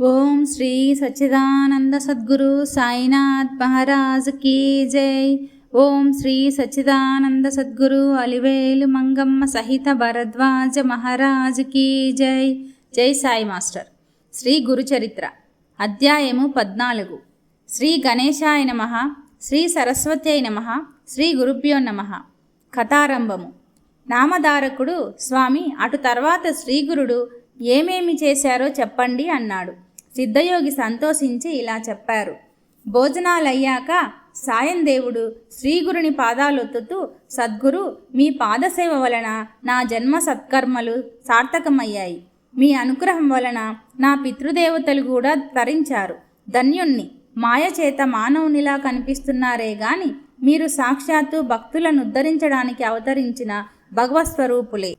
ఓం శ్రీ సచ్చిదానంద సద్గురు సాయినాథ్ మహారాజ్ కీ జై. ఓం శ్రీ సచ్చిదానంద సద్గురు అలివేలు మంగమ్మ సహిత భరద్వాజ మహారాజ్ కీ జై. జై సాయి మాస్టర్. శ్రీ గురుచరిత్ర. అధ్యాయము పద్నాలుగు. శ్రీ గణేశాయ నమ. శ్రీ సరస్వత్యై నమ. శ్రీ గురుభ్యో నమ. కథారంభము. నామధారకుడు స్వామి అటు తర్వాత శ్రీగురుడు ఏమేమి చేశారో చెప్పండి అన్నాడు. సిద్ధయోగి సంతోషించి ఇలా చెప్పారు. భోజనాలయ్యాక సాయం దేవుడు శ్రీగురుని పాదాలొత్తుతూ సద్గురు మీ పాదసేవ వలన నా జన్మ సత్కర్మలు సార్థకమయ్యాయి. మీ అనుగ్రహం వలన నా పితృదేవతలు కూడా తరించారు. ధన్యుణ్ణి. మాయచేత మానవునిలా కనిపిస్తున్నారే గాని మీరు సాక్షాత్తు భక్తులను ఉద్ధరించడానికి అవతరించిన భగవత్స్వరూపులే.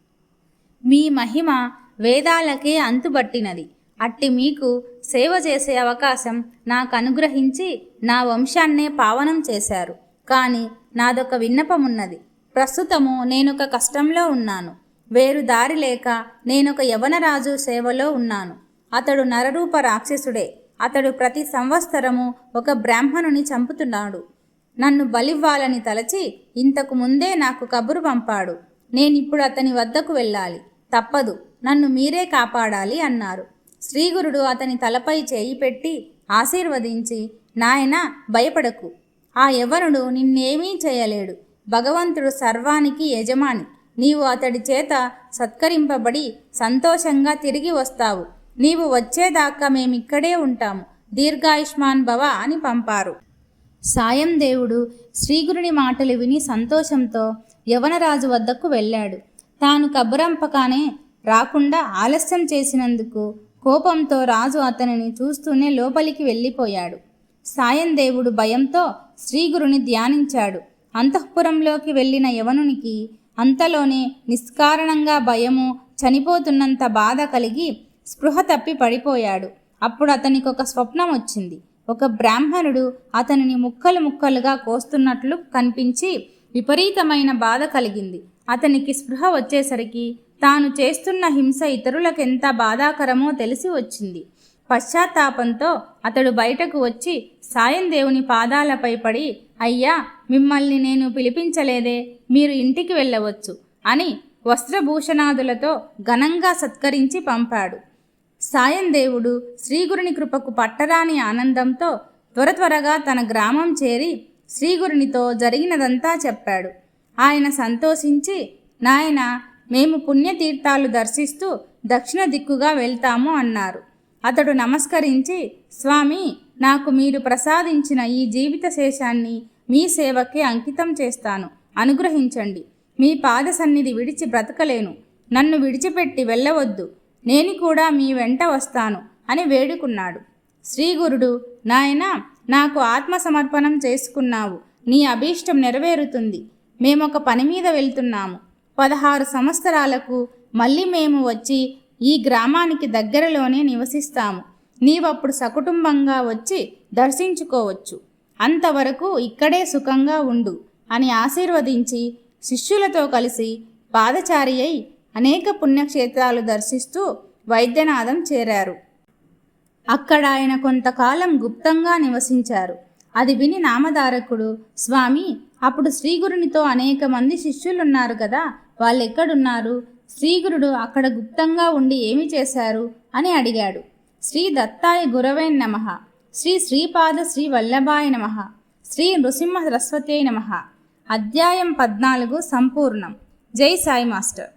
మీ మహిమ వేదాలకే అంతుబట్టినది. అట్టి మీకు సేవ చేసే అవకాశం నాకు అనుగ్రహించి నా వంశాన్నే పావనం చేశారు. కానీ నాదొక విన్నపమున్నది. ప్రస్తుతము నేనొక కష్టంలో ఉన్నాను. వేరు దారి లేక నేనొక యవనరాజు సేవలో ఉన్నాను. అతడు నరరూప రాక్షసుడే. అతడు ప్రతి సంవత్సరము ఒక బ్రాహ్మణుని చంపుతున్నాడు. నన్ను బలివ్వాలని తలచి ఇంతకు ముందే నాకు కబురు పంపాడు. నేనిప్పుడు అతని వద్దకు వెళ్ళాలి. తప్పదు. నన్ను మీరే కాపాడాలి అన్నారు. శ్రీగురుడు అతని తలపై చేయి పెట్టి ఆశీర్వదించి నాయన భయపడకు. ఆ యవనుడు నిన్నేమీ చేయలేడు. భగవంతుడు సర్వానికి యజమాని. నీవు అతడి చేత సత్కరింపబడి సంతోషంగా తిరిగి వస్తావు. నీవు వచ్చేదాకా మేమిక్కడే ఉంటాము. దీర్ఘాయుష్మాన్ భవ అని పంపారు. సాయం దేవుడు శ్రీగురుని మాటలు విని సంతోషంతో యవనరాజు వద్దకు వెళ్ళాడు. తాను కబురంపకానే రాకుండా ఆలస్యం చేసినందుకు కోపంతో రాజు అతనిని చూస్తూనే లోపలికి వెళ్ళిపోయాడు. సాయం దేవుడు భయంతో శ్రీగురుని ధ్యానించాడు. అంతఃపురంలోకి వెళ్ళిన యవనునికి అంతలోనే నిష్కారణంగా భయము చనిపోతున్నంత బాధ కలిగి స్పృహ తప్పి పడిపోయాడు. అప్పుడు అతనికి ఒక స్వప్నం వచ్చింది. ఒక బ్రాహ్మణుడు అతనిని ముక్కలు ముక్కలుగా కోస్తున్నట్లు కనిపించి విపరీతమైన బాధ కలిగింది. అతనికి స్పృహ వచ్చేసరికి తాను చేస్తున్న హింస ఇతరులకెంత బాధాకరమో తెలిసి వచ్చింది. పశ్చాత్తాపంతో అతడు బయటకు వచ్చి సాయం దేవుని పాదాలపై పడి అయ్యా మిమ్మల్ని నేను పిలిపించలేదే మీరు ఇంటికి వెళ్ళవచ్చు అని వస్త్రభూషణాదులతో ఘనంగా సత్కరించి పంపాడు. సాయం దేవుడు శ్రీగురుని కృపకు పట్టరాని ఆనందంతో త్వర త్వరగా తన గ్రామం చేరి శ్రీగురునితో జరిగినదంతా చెప్పాడు. ఆయన సంతోషించి నాయన మేము పుణ్యతీర్థాలు దర్శిస్తూ దక్షిణ దిక్కుగా వెళ్తాము అన్నారు. అతడు నమస్కరించి స్వామి నాకు మీరు ప్రసాదించిన ఈ జీవిత శేషాన్ని మీ సేవకే అంకితం చేస్తాను. అనుగ్రహించండి. మీ పాద సన్నిధి విడిచి బ్రతకలేను. నన్ను విడిచిపెట్టి వెళ్ళవద్దు. నేను కూడా మీ వెంట వస్తాను అని వేడుకున్నాడు. శ్రీగురుడు నాయన నాకు ఆత్మ సమర్పణం చేసుకున్నావు. నీ అభీష్టం నెరవేరుతుంది. మేమొక పని మీద వెళ్తున్నాము. పదహారు సంవత్సరాలకు మళ్ళీ మేము వచ్చి ఈ గ్రామానికి దగ్గరలోనే నివసిస్తాము. నీవప్పుడు సకుటుంబంగా వచ్చి దర్శించుకోవచ్చు. అంతవరకు ఇక్కడే సుఖంగా ఉండు అని ఆశీర్వదించి శిష్యులతో కలిసి పాదచారి అయి అనేక పుణ్యక్షేత్రాలు దర్శిస్తూ వైద్యనాథం చేరారు. అక్కడ ఆయన కొంతకాలం గుప్తంగా నివసించారు. అది విని నామధారకుడు స్వామి అప్పుడు శ్రీగురునితో అనేక మంది శిష్యులున్నారు కదా వాళ్ళు ఎక్కడున్నారు శ్రీగురుడు అక్కడ గుప్తంగా ఉండి ఏమి చేశారు? అని అడిగాడు. శ్రీ దత్తాయ గురవై నమ. శ్రీ శ్రీపాద శ్రీ వల్లభాయ నమ. శ్రీ నృసింహ సరస్వతి నమ. అధ్యాయం పద్నాలుగు సంపూర్ణం. జై సాయి మాస్టర్.